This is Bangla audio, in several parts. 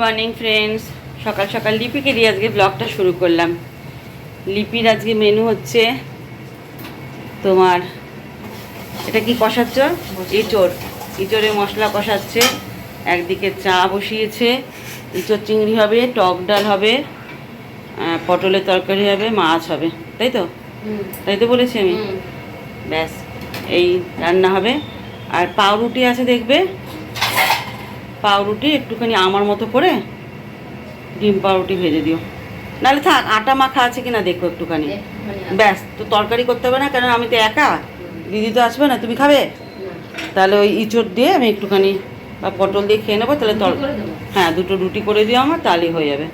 মর্নিং ফ্রেন্ডস সকাল সকাল লিপিকে দিয়ে আজকে ব্লগটা শুরু করলাম। লিপির আজকে মেনু হচ্ছে তোমার এটা কি কষাচ্ছ ইঁচড়। ইঁচড়ে মশলা কষাচ্ছে একদিকে চা বসিয়েছে ইঁচড় চিংড়ি হবে টক ডাল হবে পটলের তরকারি হবে মাছ হবে। তাই তো? তাই তো বলেছি আমি। ব্যাস এই রান্না হবে। আর পাউরুটি আছে দেখবে? পাউরুটি একটুখানি আমার মতো করে ডিম পাউরুটি ভেজে দিও। নাহলে থাক আটা মাখা আছে কিনা দেখো একটুখানি। ব্যাস তো তরকারি করতে হবে না কারণ আমি তো একা। দিদি তো আসবে না তুমি খাবে? তাহলে ওই ইঁচড় দিয়ে আমি একটুখানি বা পটল দিয়ে খেয়ে নেব তাহলে তর হ্যাঁ দুটো রুটি করে দিও আমার তাহলেই হয়ে যাবে।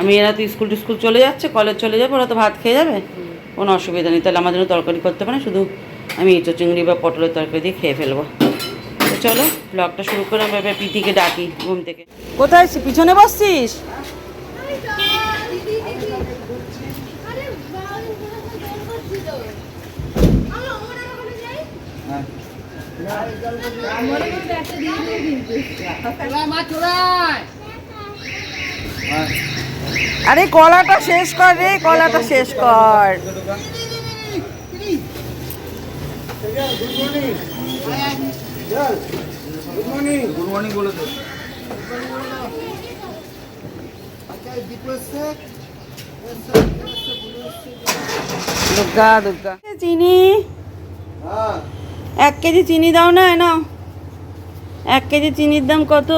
আমি এরা তো স্কুল টিস্কুল চলে যাচ্ছে কলেজ চলে যাবে ওরা তো ভাত খেয়ে যাবে। কোনো অসুবিধা নেই তাহলে আমার জন্য তরকারি করতে পারে শুধু আমি ইঁচড় চিংড়ি বা পটলের তরকারি দিয়ে খেয়ে ফেলব। চলো ব্লগটা শুরু করে আমি এবার প্রীতিকে ডাকি ঘুম থেকে। কোথায় পিছনে বসছিস? আরে, কলাটা শেষ কর রে, কলাটা শেষ কর। বলে দুর্গা দুর্গা। চিনি। এক কেজি চিনি দাও না নাও এক কেজি চিনির দাম কত?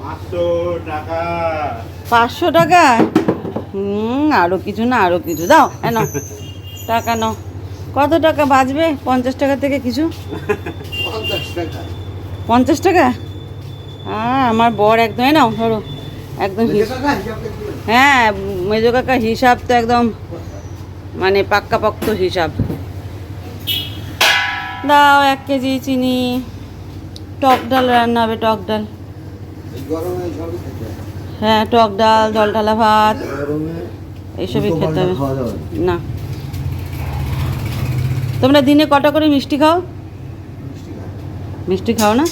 পাঁচশো টাকা। পাঁচশো টাকা? হুম আরও কিছু না আরও কিছু। দাও এ নাও টাকা নাও। কত টাকা বাঁচবে পঞ্চাশ টাকা থেকে কিছু? পঞ্চাশ টাকা। হ্যাঁ আমার বর একদম নাও ধরো একদম হ্যাঁ মেজো কাকা হিসাব তো একদম মানে পাক্কাপোক্ত হিসাব। দাও এক কেজি চিনি টক ডাল রান্না হবে টক ডাল। হয়। টক ডাল জল ঢালা ভাত এইসবই খেতে হবে। না। তোমরা দিনে কটা করে মিষ্টি খাও। মিষ্টি খাও না?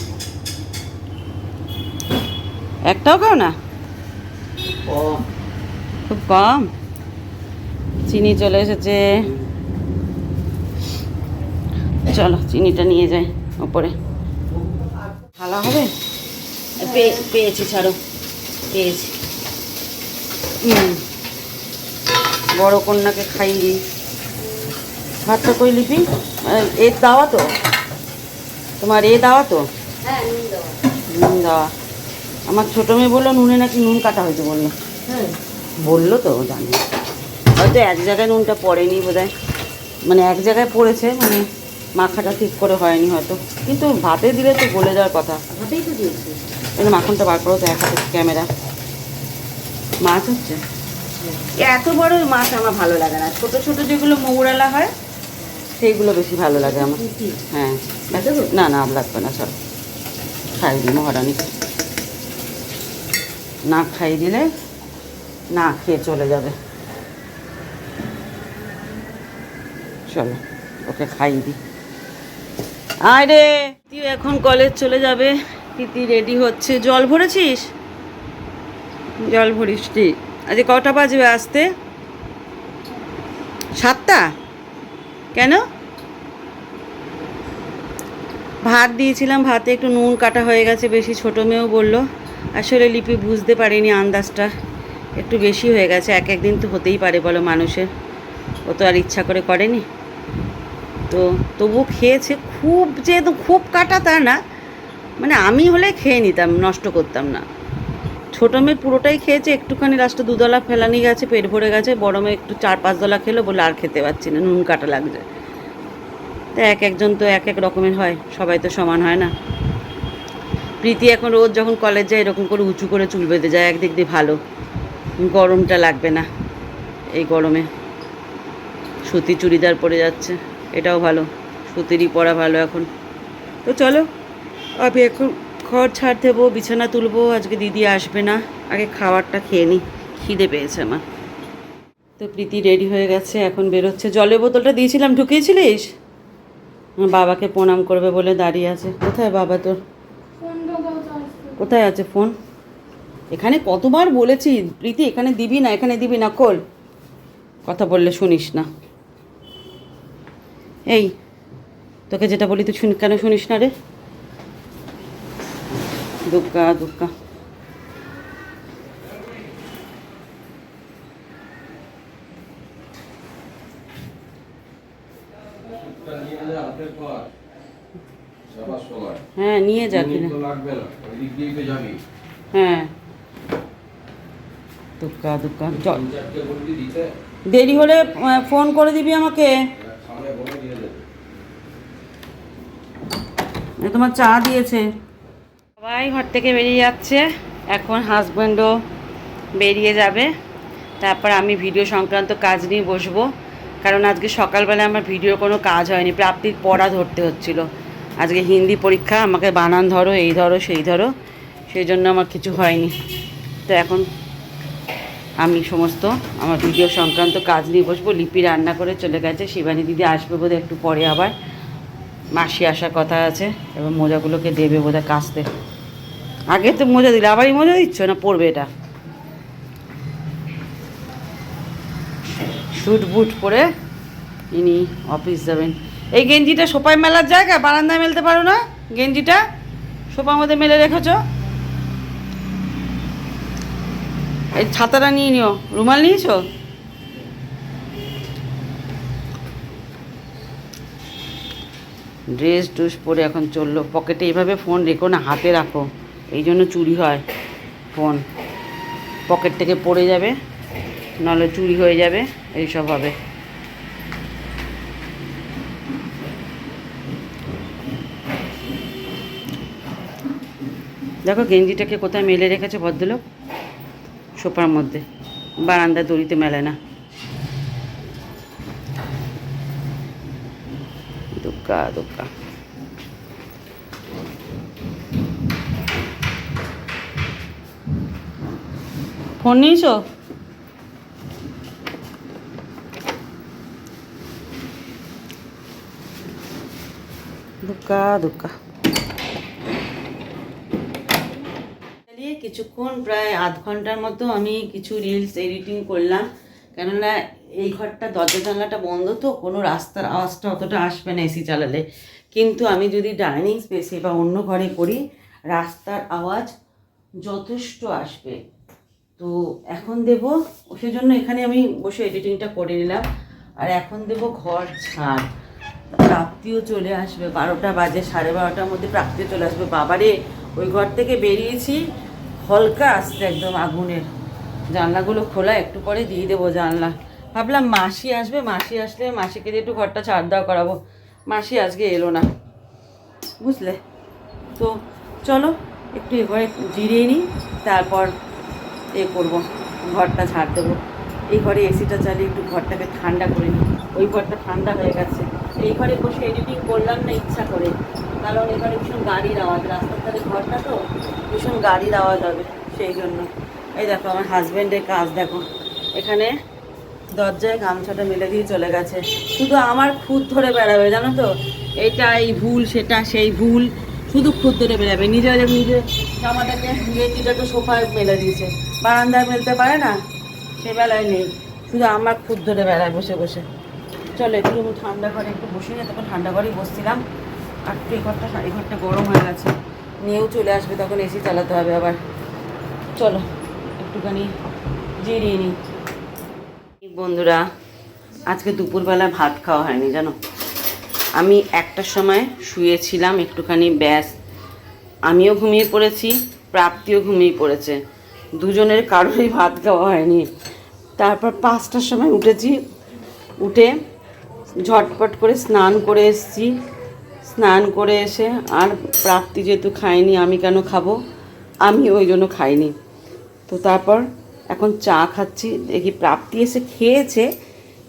একটাও খাও না? খুব কম? চিনি চলে এসেছে। চলো চিনিটা নিয়ে যাই ওপরে। ভালো হবে? পেয়েছি ছাড়ো। পেয়েছি। বড় কন্যাকে খাইয়ে দিই ভাতটা কই লিপি? এর দাওয়া তো? তোমার এ দাওয়া তো? নুন দেওয়া। আমার ছোটো মেয়ে বলল নুনে নাকি নুন কাটা হয়েছে বলল বলল তো জানি। হয়তো এক জায়গায় নুনটা পড়েনি বোধ মানে এক জায়গায় পড়েছে মানে মাখাটা ঠিক করে হয়নি হয়তো। কিন্তু ভাতে দিলে তো গলে যাওয়ার কথা। এই মাখনটা বার করো তো এক হাতে ক্যামেরা। মাছ হচ্ছে? এত বড় মাছ আমার ভালো লাগে না। ছোট ছোট যেগুলো মৌরালা হয় সেইগুলো বেশি ভালো লাগে আমার। হ্যাঁ। না না, আর লাগবে না সব খাই দিই মহারানিকে না খাই দিলে না খেয়ে চলে যাবে। চলো, ওকে খাইয়ে দিই। আয় রে! তুই এখন কলেজ চলে যাবে। তিতি রেডি হচ্ছে। জল ভরেছিস? জল ভরিস নি। আজকে কটা বাজবে আসতে? সাতটা? কেন? ভাত দিয়েছিলাম, ভাতে একটু নুন কাটা হয়ে গেছে, বেশি ছোটো মেয়েও বলল। আসলে লিপি বুঝতে পারিনি আন্দাজটা, একটু বেশি হয়ে গেছে, এক একদিন তো হতেই পারে বলো মানুষের। ও তো আর ইচ্ছা করে করেনি। তো তবু খেয়েছে, খুব যে খুব কাটা তা না মানে আমি হলে খেয়ে নিতাম, নষ্ট করতাম না। ছোটো মেয়ে পুরোটাই খেয়েছে, একটুখানি লাস্টে দুদলা ফেলানি গেছে, পেট ভরে গেছে, বড় মেয়ে একটু চার পাঁচ দলা খেলো বলে আর খেতে পারছি না, নুন কাটা লাগছে। তো এক একজন তো এক এক রকমের হয়, সবাই তো সমান হয় না। প্রীতি এখন রোজ যখন কলেজ যায়, এরকম করে উঁচু করে চুল বেঁধে যায়, একদিক দিয়ে ভালো। গরমটা লাগবে না, এই গরমে। সুতি চুড়িদার পরে যাচ্ছে, এটাও ভালো, সুতিরই পরা ভালো এখন। তো চলো আমি এখন ঘর ছাড় দেবো বিছানা তুলবো আজকে দিদি আসবে না। আগে খাবারটা খেয়ে নিই খিদে পেয়েছে আমার। তো প্রীতি রেডি হয়ে গেছে এখন বেরোচ্ছে। জলের বোতলটা দিয়েছিলাম ঢুকিয়েছিলিস? আমার বাবাকে প্রণাম করবে বলে দাঁড়িয়ে আছে। কোথায় বাবা তোর? কোথায় আছে ফোন? এখানে কতবার বলেছি প্রীতি এখানে দিবি না এখানে দিবি না খোল। কথা বললে শুনিস না। এই তোকে যেটা বলি তুই শুন কেন শুনিস না রে? দুগ্গা দুগ্গা। হ্যাঁ নিয়ে যা যাবি। হ্যাঁ। দুগ্গা দুগ্গা চল দেরি হলে ফোন করে দিবি আমাকে। তোমার চা দিয়েছে। সবাই ঘর থেকে বেরিয়ে যাচ্ছে। এখন হাজব্যান্ডও বেরিয়ে যাবে। তারপর আমি ভিডিও সংক্রান্ত কাজ নিয়ে বসবো। কারণ আজকে সকালবেলা আমার ভিডিও কোনো কাজ হয়নি। প্রাপ্তির পড়া ধরতে হচ্ছিল। আজকে হিন্দি পরীক্ষা, আমাকে বানান ধরো, এই ধরো, সেই ধরো। সেই জন্য আমার কিছু হয়নি। তো এখন আমি সমস্ত আমার ভিডিও সংক্রান্ত কাজ নিয়ে বসবো। লিপি রান্না করে চলে গেছে। শিবানী দিদি আসবে বোধহয় একটু পরে আবার। মাসি আসার কথা আছে এবং মোজাগুলোকে দেবে বোধহয় কাচতে আগে তো মজা দিলে আবারই মজা দিচ্ছ না পড়বে এটা? স্যুট বুট পরে ইনি অফিস যাবেন। এই গেঞ্জিটা সোপায় মেলার জায়গা? বারান্দায় মেলতে পারো না গেঞ্জিটা? সোপার মধ্যে মেলে রেখেছ? এই ছাতাটা নিয়ে নিও। রুমাল নিয়েছো? ড্রেস টুস পরে এখন চলল। পকেটে এইভাবে ফোন রেখো না, হাতে রাখো। এই জন্য চুরি হয় ফোন। পকেট থেকে পড়ে যাবে, নাহলে চুরি হয়ে যাবে এইসব হবে। দেখো গেঞ্জিটাকে কোথায় মেলে রেখেছে ভদ্রলোক? সোফার মধ্যে। বারান্দা দড়িতে মেলে না। দুক্কা দুক্কা ফোন নিয়েছো? দুক্কা চালিয়ে কিছুক্ষণ প্রায় আধ ঘণ্টার মতো আমি কিছু রিলস এডিটিং করলাম। কেননা এই ঘরটা দরজা জানলাটা বন্ধ তো কোনো রাস্তার আওয়াজটা অতটা আসবে না এসি চালালে। কিন্তু আমি যদি ডাইনিং স্পেসে বা অন্য ঘরে করি রাস্তার আওয়াজ যথেষ্ট আসবে। তো এখন দেব, সেজন্য এখানে আমি বসে এডিটিংটা করে নিলাম। আর এখন দেব ঘর ছাড়। প্রাপ্তিও চলে আসবে, বারোটা বাজে, সাড়ে বারোটার মধ্যে প্রাপ্তিও চলে আসবে। বাবারে, ওই ঘর থেকে বেরিয়েছি, হলকা আসছে একদম আগুনের। জানলাগুলো খোলা, একটু পরে দিয়ে দেবো জানলা। ভাবলাম মাসি আসবে, মাসি আসলে মাসিকে দিয়ে একটু ঘরটা ছাড় দেওয়া করাবো। মাসি আজকে এলো না, বুঝলে? তো চলো, একটু এ ঘরে জিরিয়ে নিই, তারপর এ করব, ঘরটা ছাড় দেবো। এই ঘরে এসিটা চালিয়ে একটু ঘরটাকে ঠান্ডা করে নিই। ওই ঘরটা ঠান্ডা হয়ে গেছে। এই ঘরে বসে এডিটিং করলাম না ইচ্ছা করে। কারণ এখানে ভীষণ গাড়ির আওয়াজ, রাস্তার ধারে ঘরটা তো ভীষণ গাড়ির আওয়াজ হবে সেই জন্য। এই দেখো আমার হাজব্যান্ডের কাজ দেখো। এখানে দরজায় গামছাটা মেলে দিয়ে চলে গেছে। শুধু আমার খুদ ধরে বেড়াবে, জানো তো? এটা এই ভুল, সেটা সেই ভুল। শুধু খুদ ধরে বেড়াবে। নিজের নিজের জামাটাকে গেঞ্জিটাকে সোফায় মেলে দিয়েছে। বারান্দায় মেলতে পারে না, সে বেলায় নেই। শুধু আমার খুদ ধরে বেড়ায় বসে বসে। চলো, একটু ঠান্ডা ঘরে একটু বসে নিয়ে তখন ঠান্ডা ঘরেই বসছিলাম। আর একটু এই ঘরটা এই ঘরটা গরম হয়ে গেছে। নিয়েও চলে আসবে, তখন এসি চালাতে হবে আবার। চলো, একটুখানি জিরিয়ে নিই। বন্ধুরা, আজকে দুপুরবেলা ভাত খাওয়া হয়নি, জানো? আমি একটার সময় শুয়েছিলাম, একটুখানি ব্যাস। আমিও ঘুমিয়ে পড়েছি, প্রাপ্তিও ঘুমিয়ে পড়েছে। দুজনের কারোরই ভাত খাওয়া হয়নি। তারপর পাঁচটার সময় উঠেছি, উঠে ঝটপট করে স্নান করে এসেছি। স্নান করে এসে আর প্রাপ্তি যেহেতু খায়নি আমি কেন খাব? আমি ওই জন্য খাইনি। তো তারপর এখন চা খাচ্ছি, দেখি প্রাপ্তি এসে খেয়েছে।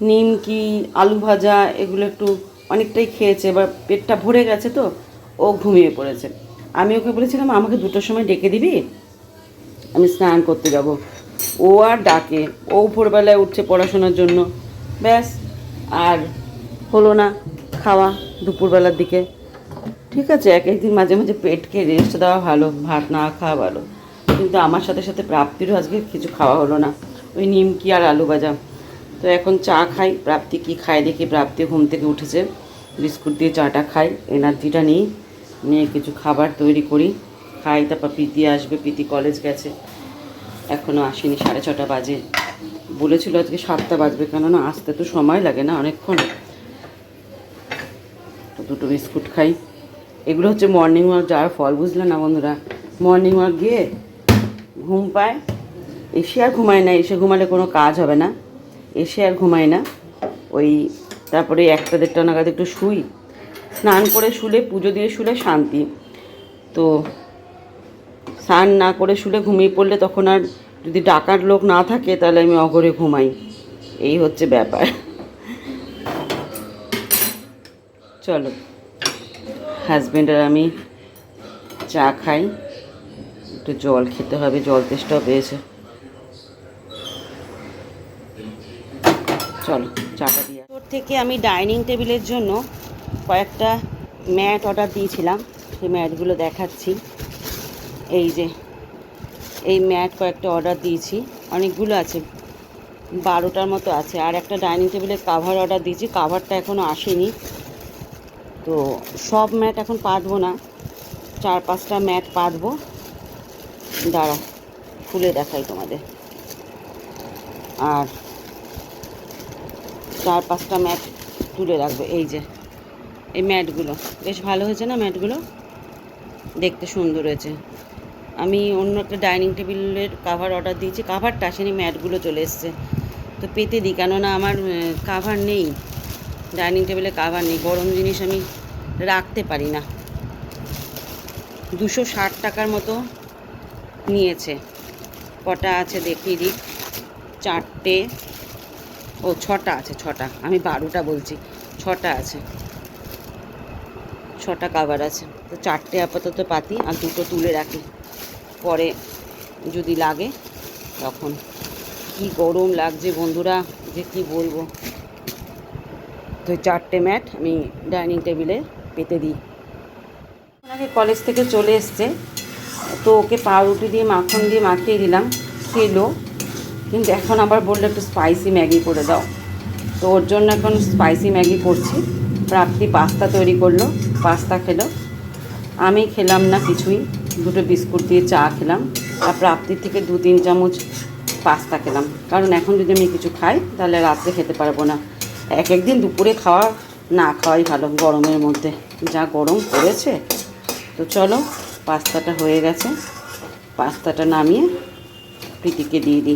নিমকি আলু ভাজা, এগুলো একটু অনেকটাই খেয়েছে, এবার পেটটা ভরে গেছে তো, ও ঘুমিয়ে পড়েছে। আমি ওকে বলেছিলাম, আমাকে দুটোর সময় ডেকে দিবি? আমি স্নান করতে যাব। ও আর ডাকে। ও ভোরবেলায় উঠছে পড়াশোনার জন্য। ব্যাস, আর হলো না খাওয়া দুপুরবেলার দিকে। ঠিক আছে, এক একদিন মাঝে মাঝে পেটকে রেস্ট দেওয়া ভালো, ভাত না খাওয়া ভালো। কিন্তু আমার সাথে সাথে প্রাপ্তিরও আজকে কিছু খাওয়া হলো না। ওই নিমকি আর আলু ভাজা। তো এখন চা খাই, প্রাপ্তি কি খায় দেখি। প্রাপ্তি ঘুম থেকে উঠেছে। বিস্কুট দিয়ে চাটা খাই, এনার্জিটা নিই, নিয়ে কিছু খাবার তৈরি করি। খাই তারপর প্রীতি আসবে, প্রীতি কলেজ গেছে। এখনও আসেনি, সাড়ে ছটা বাজে। বলেছিল আজকে সাতটা বাজবে, কেননা আসতে তো সময় লাগে না অনেকক্ষণ। তো দুটো বিস্কুট খাই। এগুলো হচ্ছে মর্নিং ওয়াক যাওয়ার ফল বুঝলে না বন্ধুরা মর্নিং ওয়াক গিয়ে ঘুম পায়। এসে আর ঘুমায় না, এসে ঘুমালে কোনো কাজ হবে না। এসে আর ঘুমায় না। ওই তারপরে একটা দেড়টা নাগাদ একটু শুই। স্নান করে শুলে, পুজো দিয়ে শুলে শান্তি। তো স্নান না করে শুলে ঘুমিয়ে পড়লে তখন আর যদি ডাকার লোক না থাকে, তাহলে আমি অঘরে ঘুমাই। এই হচ্ছে ব্যাপার। চলো। হাজব্যান্ড আর আমি চা খাই। একটু জল খেতে হবে, জল তেষ্টাও পেয়েছে। চলো, চাটা দিয়ে তোর থেকে আমি ডাইনিং টেবিলের জন্য কয়েকটা ম্যাট অর্ডার দিয়েছিলাম। সেই ম্যাটগুলো দেখাচ্ছি। এই যে, এই ম্যাট কয়েকটা অর্ডার দিয়েছি। অনেকগুলো আছে, বারোটার মতো আছে। আর একটা ডাইনিং টেবিলের কাভার অর্ডার দিয়েছি কাভারটা এখনও আসেনি। তো সব ম্যাট এখন পাতবো না, চার পাঁচটা ম্যাট পাতবো দাঁড়া, খুলে দেখাই তোমাদের। আর চার পাঁচটা ম্যাট তুলে রাখব, এই যে, এই ম্যাটগুলো। বেশ ভালো হয়েছে না ম্যাটগুলো? দেখতে সুন্দর হয়েছে। আমি অন্য একটা ডাইনিং টেবিলের কাভার অর্ডার দিয়েছি। কাভারটা আসেনি, ম্যাটগুলো চলে এসছে। তো পেতে দিই, কেননা আমার কাভার নেই। ডাইনিং টেবিলে কাভার নেই, গরম জিনিস আমি রাখতে পারি না। দুশো ষাট টাকার মতো নিয়েছে। কটা আছে দেখিয়ে দিই। চারটে, ও ছটা আছে, ছটা। আমি বারোটা বলছি, ছটা আছে। ছটা কাভার আছে। তো চারটে আপাতত পাতি, আর দুটো তুলে রাখি। পরে যদি লাগে, তখন কি গরম লাগছে বন্ধুরা, যে কি বলব। তো চারটে ম্যাট আমি ডাইনিং টেবিলে পেতে দিই। আগে কলেজ থেকে চলে এসছে, তো ওকে পাউরুটি দিয়ে, মাখন দিয়ে মাখিয়ে দিলাম, খেলো। কিন্তু এখন আবার বলল, একটু স্পাইসি ম্যাগি করে দাও। তো ওর জন্য এখন স্পাইসি ম্যাগি করছি। প্রাপ্তি পাস্তা তৈরি করল, পাস্তা খেলো। আমি খেলাম না কিছুই। দুটো বিস্কুট দিয়ে চা খেলাম। তারপর প্রাপ্তির থেকে দু তিন চামচ পাস্তা খেলাম। কারণ এখন যদি আমি কিছু খাই, তাহলে রাত্রে খেতে পারব না। এক একদিন দুপুরে খাওয়া না খাওয়াই ভালো গরমের মধ্যে। যা গরম পড়েছে। তো চলো, পাস্তাটা হয়ে গেছে। পাস্তাটা নামিয়ে প্রীতিকে দিয়ে দিই।